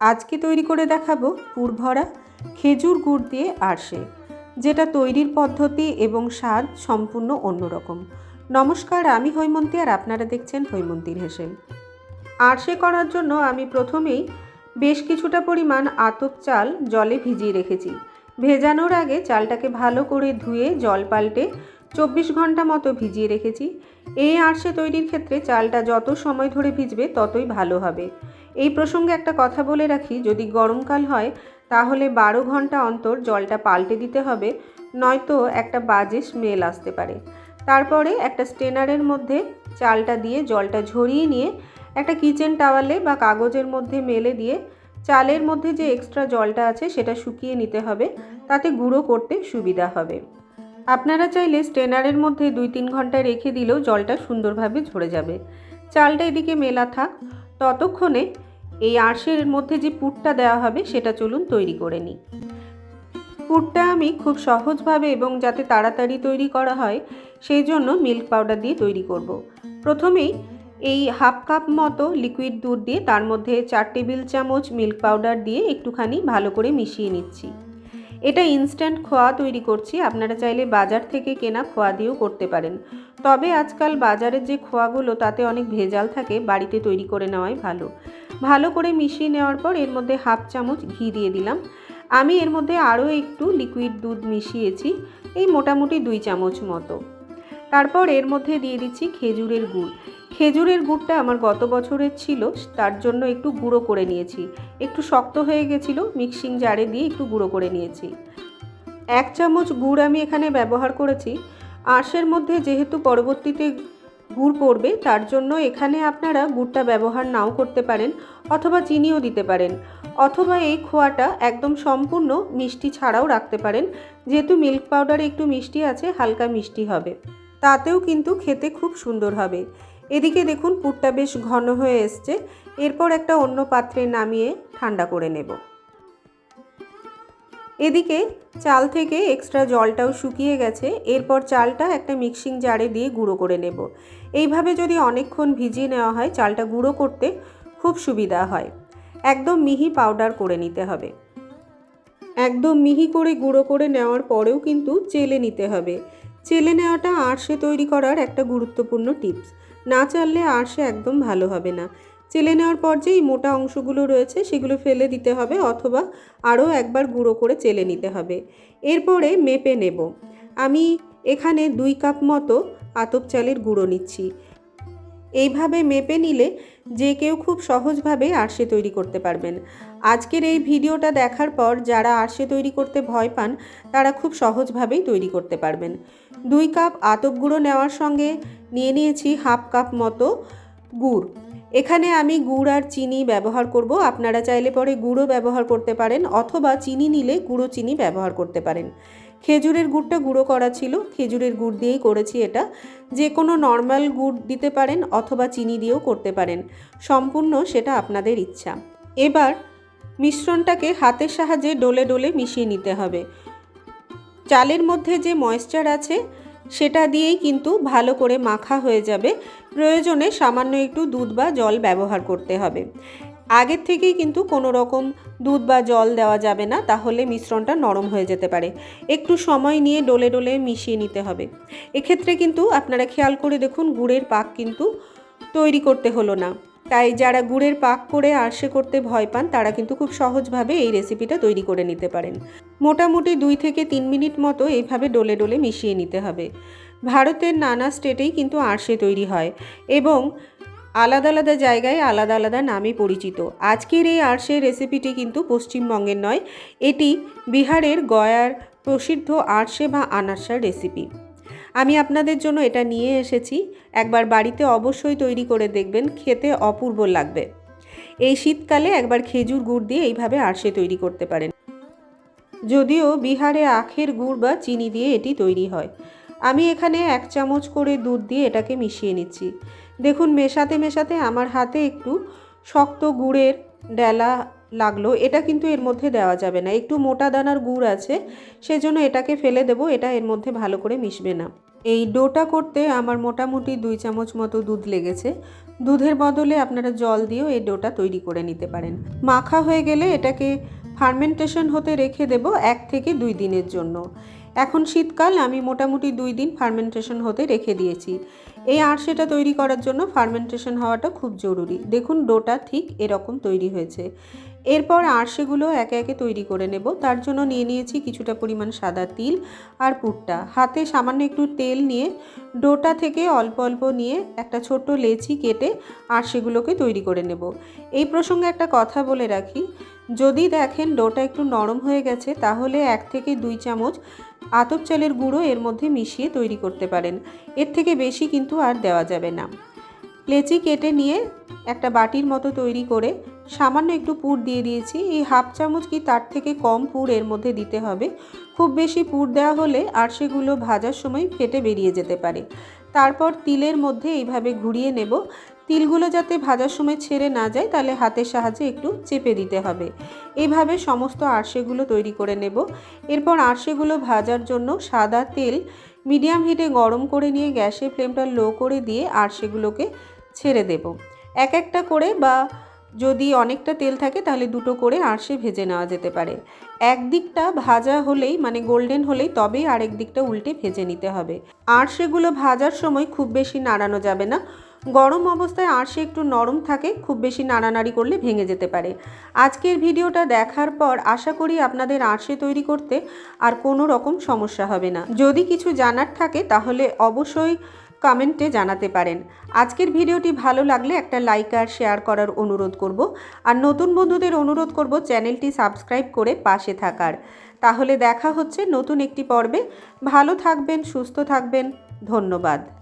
আজকে তৈরি করে দেখাবো পুরভরা খেজুর গুড় দিয়ে আরশে। যেটা তৈরির পদ্ধতি এবং স্বাদ সম্পূর্ণ অন্যরকম। নমস্কার, আমি হৈমন্তী আর আপনারা দেখছেন হৈমন্তীর হেসেল। আরশে করার জন্য আমি প্রথমেই বেশ কিছুটা পরিমাণ আতপ চাল জলে ভিজিয়ে রেখেছি। ভেজানোর আগে চালটাকে ভালো করে ধুয়ে জল পাল্টে চব্বিশ ঘণ্টা মতো ভিজিয়ে রেখেছি। এই আরশে তৈরির ক্ষেত্রে চালটা যত সময় ধরে ভিজবে ততই ভালো হবে। এই প্রসঙ্গে একটা কথা বলে রাখি, যদি গরমকাল হয়, তাহলে বারো ঘণ্টা অন্তর জলটা পাল্টে দিতে হবে, নয়তো একটা বাজে স্মেল আসতে পারে। তারপরে একটা স্টেনারের মধ্যে চালটা দিয়ে জলটা ঝরিয়ে নিয়ে একটা কিচেন টাওয়ালে বা কাগজের মধ্যে মেলে দিয়ে চালের মধ্যে যে এক্সট্রা জলটা আছে সেটা শুকিয়ে নিতে হবে, তাতে গুঁড়ো করতে সুবিধা হবে। আপনারা চাইলে স্টেনারের মধ্যে দুই তিন ঘণ্টা রেখে দিলেও জলটা সুন্দরভাবে ঝরে যাবে। চালটা এদিকে মেলা থাক, ততক্ষণে এই আঁশের মধ্যে যে পুরটা দেওয়া হবে, সেটা চলুন তৈরি করে নিই। পুরটা আমি খুব সহজভাবে এবং যাতে তাড়াতাড়ি তৈরি করা হয়, সেই জন্য মিল্ক পাউডার দিয়ে তৈরি করব। প্রথমেই এই হাফ কাপ মতো লিকুইড দুধ দিয়ে তার মধ্যে চার টেবিল চামচ মিল্ক পাউডার দিয়ে একটুখানি ভালো করে মিশিয়ে নিচ্ছি। এটা ইনস্ট্যান্ট খোয়া তৈরি করছি, আপনারা চাইলে বাজার থেকে কেনা খোয়া দিয়েও করতে পারেন। তবে আজকাল বাজারের যে খোয়াগুলো, তাতে অনেক ভেজাল থাকে, বাড়িতে তৈরি করে নেওয়াই ভালো। ভালো করে মিশিয়ে নেওয়ার পর এর মধ্যে হাফ চামচ ঘি দিয়ে দিলাম। আমি এর মধ্যে আরও একটু লিকুইড দুধ মিশিয়েছি, এই মোটামুটি দুই চামচ মতো। তারপর এর মধ্যে দিয়ে দিচ্ছি খেজুরের গুড়। খেজুরের গুড়টা আমার গত বছরের ছিল, তার জন্য একটু গুঁড়ো করে নিয়েছি। একটু শক্ত হয়ে গেছিল মিক্সিং জারে দিয়ে একটু গুঁড়ো করে নিয়েছি। এক চামচ গুড় আমি এখানে ব্যবহার করেছি। আঁশের মধ্যে যেহেতু পরবর্তীতে গুড় পড়বে তার জন্য এখানে আপনারা গুড়টা ব্যবহার নাও করতে পারেন অথবা চিনিও দিতে পারেন। অথবা এই খোয়াটা একদম সম্পূর্ণ মিষ্টি ছাড়াও রাখতে পারেন। যেহেতু মিল্ক পাউডারে একটু মিষ্টি আছে, হালকা মিষ্টি হবে। তাতেও কিন্তু খেতে খুব সুন্দর হবে। এদিকে দেখুন, পুরটা বেশ ঘন হয়ে এসছে। এরপর একটা অন্য পাত্রে নামিয়ে ঠান্ডা করে নেব। এদিকে চাল থেকে এক্সট্রা জলটাও শুকিয়ে গেছে, এরপর চালটা একটা মিক্সিং জারে দিয়ে গুঁড়ো করে নেব। এইভাবে যদি অনেকক্ষণ ভিজিয়ে নেওয়া হয় চালটা গুঁড়ো করতে খুব সুবিধা হয়। একদম মিহি পাউডার করে নিতে হবে। একদম মিহি করে গুঁড়ো করে নেওয়ার পরেও কিন্তু চেলে নিতে হবে। চেলে নেওয়াটা আরশে তৈরি করার একটা গুরুত্বপূর্ণ টিপস। না চাললে আরশে একদম ভালো হবে না। চেলে নেওয়ার পর যে এই মোটা অংশগুলো রয়েছে সেগুলো ফেলে দিতে হবে অথবা আরও একবার গুঁড়ো করে চেলে নিতে হবে। এরপরে মেপে নেব। আমি এখানে দুই কাপ মতো আতপ চালের গুঁড়ো নিচ্ছি। এইভাবে মেপে নিলে যে কেউ খুব সহজভাবে আরশে তৈরি করতে পারবেন। আজকের এই ভিডিওটা দেখার পর যারা আরশে তৈরি করতে ভয় পান, তারা খুব সহজভাবেই তৈরি করতে পারবেন। দুই কাপ আতপ গুঁড়ো নেওয়ার সঙ্গে নিয়ে নিয়েছি হাফ কাপ মতো গুড়। এখানে আমি গুড় আর চিনি ব্যবহার করব। আপনারা চাইলে পরে গুঁড়ো ব্যবহার করতে পারেন অথবা চিনি নিলে গুঁড়ো চিনি ব্যবহার করতে পারেন। খেজুরের গুড়টা গুঁড়ো করা ছিল, খেজুরের গুড় দিয়েই করেছি এটা। যে কোনো নর্মাল গুড় দিতে পারেন অথবা চিনি দিয়েও করতে পারেন। সম্পূর্ণ সেটা আপনাদের ইচ্ছা। এবার মিশ্রণটাকে হাতের সাহায্যে ডলে ডলে মিশিয়ে নিতে হবে। চালের মধ্যে যে ময়েশ্চার আছে, সেটা দিয়েই কিন্তু ভালো করে মাখা হয়ে যাবে। প্রয়োজনে সামান্য একটু দুধ বা জল ব্যবহার করতে হবে। আগের থেকেই কিন্তু কোনো রকম দুধ বা জল দেওয়া যাবে না, তাহলে মিশ্রণটা নরম হয়ে যেতে পারে। একটু সময় নিয়ে ডলে ডলে মিশিয়ে নিতে হবে। এক্ষেত্রে কিন্তু আপনারা খেয়াল করে দেখুন, গুড়ের পাক কিন্তু তৈরি করতে হলো না। তাই যারা গুড়ের পাক করে আরশে করতে ভয় পান, তারা কিন্তু খুব সহজভাবে এই রেসিপিটা তৈরি করে নিতে পারেন। মোটামুটি দুই থেকে তিন মিনিট মতো এইভাবে ডলে ডলে মিশিয়ে নিতে হবে। ভারতের নানা স্টেটেই কিন্তু আরশে তৈরি হয় এবং আলাদা আলাদা জায়গায় আলাদা আলাদা নামে পরিচিত। আজকের এই আরশের রেসিপিটি কিন্তু পশ্চিমবঙ্গের নয়, এটি বিহারের গয়ার প্রসিদ্ধ আরশে বা আনারসার রেসিপি। আমি আপনাদের জন্য এটা নিয়ে এসেছি, একবার বাড়িতে অবশ্যই তৈরি করে দেখবেন, খেতে অপূর্ব লাগবে। এই শীতকালে একবার খেজুর গুড় দিয়ে এইভাবে আরশে তৈরি করতে পারেন। যদিও বিহারে আখের গুড় বা চিনি দিয়ে এটি তৈরি হয় আমি এখানে এক চামচ করে দুধ দিয়ে এটাকে মিশিয়ে নিচ্ছি। দেখুন, মেশাতে মেশাতে আমার হাতে একটু শক্ত গুড়ের ডেলা লাগল। এটা কিন্তু এর মধ্যে দেওয়া যাবে না। একটু মোটা দানার গুড় আছে, সেজন্য এটাকে ফেলে দেবো। এটা এর মধ্যে ভালো করে মিশবে না। এই ডোটা করতে আমার মোটামুটি দুই চামচ মতো দুধ লেগেছে। দুধের বদলে আপনারা জল দিয়েও এই ডোটা তৈরি করে নিতে পারেন। মাখা হয়ে গেলে এটাকে ফার্মেন্টেশন হতে রেখে দেব এক থেকে দুই দিনের জন্য। এখন শীতকাল, আমি মোটামুটি দুই দিন ফার্মেন্টেশন হতে রেখে দিয়েছি। এই আরশেটা তৈরি করার জন্য ফার্মেন্টেশন হওয়াটা খুব জরুরি। দেখুন, ডোটা ঠিক এরকম তৈরি হয়েছে। এরপর আরশেগুলো একে একে তৈরি করে নেব। তার জন্য নিয়ে নিয়েছি কিছুটা পরিমাণ সাদা তিল আর পুরটা হাতে সামান্য একটু তেল নিয়ে ডোটা থেকে অল্প অল্প নিয়ে একটা ছোট্ট লেচি কেটে আরশেগুলোকে তৈরি করে নেব। এই প্রসঙ্গে একটা কথা বলে রাখি। যদি দেখেন ডোটা একটু নরম হয়ে গেছে, তাহলে এক থেকে দুই চামচ আতপ চালের গুঁড়ো এর মধ্যে মিশিয়ে তৈরি করতে পারেন। এর থেকে বেশি কিন্তু আর দেওয়া যাবে না। লেচি কেটে নিয়ে একটা বাটির মতো তৈরি করে সামান্য একটু পুর দিয়ে দিয়েছি। এই হাফ চামচ কি তার থেকে কম পুর এর মধ্যে দিতে হবে? খুব বেশি পুর দেওয়া হলে আর সেগুলো ভাজার সময় ফেটে বেরিয়ে যেতে পারে। তারপর তিলের মধ্যে এইভাবে ঘুরিয়ে নেব। তিলগুলো যাতে ভাজার সময় ছেড়ে না যায়, তাহলে হাতের সাহায্যে একটু চেপে দিতে হবে। এইভাবে সমস্ত আরশেগুলো তৈরি করে নেব। এরপর আরশেগুলো ভাজার জন্য সাদা তেল মিডিয়াম হিটে গরম করে নিয়ে গ্যাসের ফ্লেমটা লো করে দিয়ে আরশেগুলোকে ছেড়ে দেব। এক একটা করে বা যদি অনেকটা তেল থাকে, তাহলে দুটো করে আরশে ভেজে নেওয়া যেতে পারে। এক দিকটা ভাজা হলেই মানে গোল্ডেন হলেই তবেই আরেক দিকটা উল্টে ভেজে নিতে হবে। আরশেগুলো ভাজার সময় খুব বেশি নাড়ানো যাবে না। গরম অবস্থায় আরশে একটু নরম থাকে, খুব বেশি নাড়ানাড়ি করলে ভেঙে যেতে পারে। আজকের ভিডিওটা দেখার পর আশা করি আপনাদের আরশে তৈরি করতে আর কোনো রকম সমস্যা হবে না। যদি কিছু জানার থাকে তাহলে অবশ্যই কমেন্টে জানাতে পারেন। আজকের ভিডিওটি ভালো লাগলে একটা লাইক আর শেয়ার করার অনুরোধ করব। আর নতুন বন্ধুদের অনুরোধ করব চ্যানেলটি সাবস্ক্রাইব করে পাশে থাকার। তাহলে দেখা হচ্ছে নতুন একটি পর্বে। ভালো থাকবেন, সুস্থ থাকবেন। ধন্যবাদ।